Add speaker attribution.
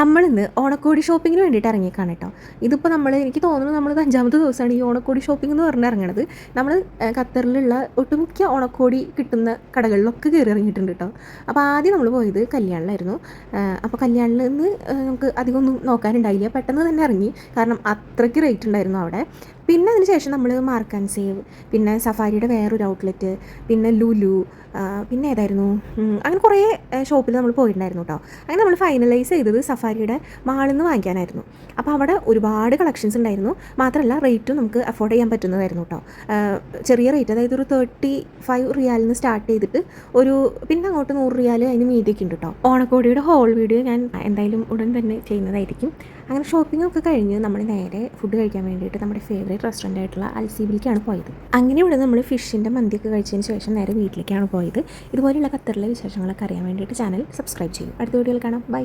Speaker 1: നമ്മളിന്ന് ഓണക്കോടി ഷോപ്പിങ്ങിന് വേണ്ടിയിട്ട് ഇറങ്ങിയേക്കാണ് കേട്ടോ. ഇതിപ്പോൾ നമ്മൾ എനിക്ക് തോന്നുന്നു നമ്മൾ അഞ്ചാമത്തെ ദിവസമാണ് ഈ ഓണക്കോടി ഷോപ്പിംഗ് എന്ന് പറഞ്ഞ് ഇറങ്ങണത്. നമ്മൾ ഖത്തറിലുള്ള ഒട്ടുമിക്ക ഓണക്കോടി കിട്ടുന്ന കടകളിലൊക്കെ കയറി ഇറങ്ങിയിട്ടുണ്ട് കേട്ടോ. അപ്പോൾ ആദ്യം നമ്മൾ പോയത് കല്യാണിലായിരുന്നു. അപ്പോൾ കല്യാണിൽ നിന്ന് നമുക്ക് അധികം ഒന്നും നോക്കാനുണ്ടായില്ല. പെട്ടെന്ന് തന്നെ ഇറങ്ങി. കാരണം അത്രയ്ക്ക് റേറ്റ് ഉണ്ടായിരുന്നു അവിടെ. പിന്നെ അതിന് ശേഷം നമ്മൾ മാർക്ക് ആൻഡ് സേവ് പിന്നെ സഫാരിയുടെ വേറൊരു ഔട്ട്ലെറ്റ് പിന്നെ ലുലു പിന്നെ ഏതായിരുന്നു? അങ്ങനെ കുറേ ഷോപ്പിൽ നമ്മൾ പോയിട്ടുണ്ടായിരുന്നു കേട്ടോ അങ്ങനെ നമ്മൾ ഫൈനലൈസ് ചെയ്തത് സഫാരിയുടെ മാളിൽ നിന്ന് വാങ്ങിക്കാനായിരുന്നു. അപ്പോൾ അവിടെ ഒരുപാട് കളക്ഷൻസ് ഉണ്ടായിരുന്നു. മാത്രമല്ല റേറ്റും നമുക്ക് അഫോർഡ് ചെയ്യാൻ പറ്റുന്നതായിരുന്നു കേട്ടോ ചെറിയ റേറ്റ് അതായത് ഒരു തേർട്ടി ഫൈവ് റിയാലിൽ നിന്ന് സ്റ്റാർട്ട് ചെയ്തിട്ട് ഒരു പിന്നെ അങ്ങോട്ട് നൂറ് റിയാൽ അതിന് മീതിയൊക്കെ ഉണ്ട് കേട്ടോ ഓണക്കോടിയുടെ ഹോൾ വീഡിയോ ഞാൻ എന്തായാലും ഉടൻ തന്നെ ചെയ്യുന്നതായിരിക്കും. അങ്ങനെ ഷോപ്പിംഗ് ഒക്കെ കഴിഞ്ഞ് നമ്മൾ നേരെ ഫുഡ് കഴിക്കാൻ വേണ്ടിയിട്ട് നമ്മുടെ ഫേവറേറ്റ് റെസ്റ്റോറന്റ് ആയിട്ടുള്ള അൽസീബിലേക്കാണ് പോയത്. അങ്ങനെ ഇവിടെ നമ്മൾ ഫിഷിന്റെ മന്തിയൊക്കെ കഴിച്ചതിന് ശേഷം നേരെ വീട്ടിലേക്കാണ് പോയത്. ഇതുപോലെയുള്ള ഖത്തറിലെ വിശേഷങ്ങളൊക്കെ അറിയാൻ വേണ്ടിയിട്ട് ചാനൽ സബ്സ്ക്രൈബ് ചെയ്യും. അടുത്ത വീഡിയോയിൽ കാണാം. ബൈ.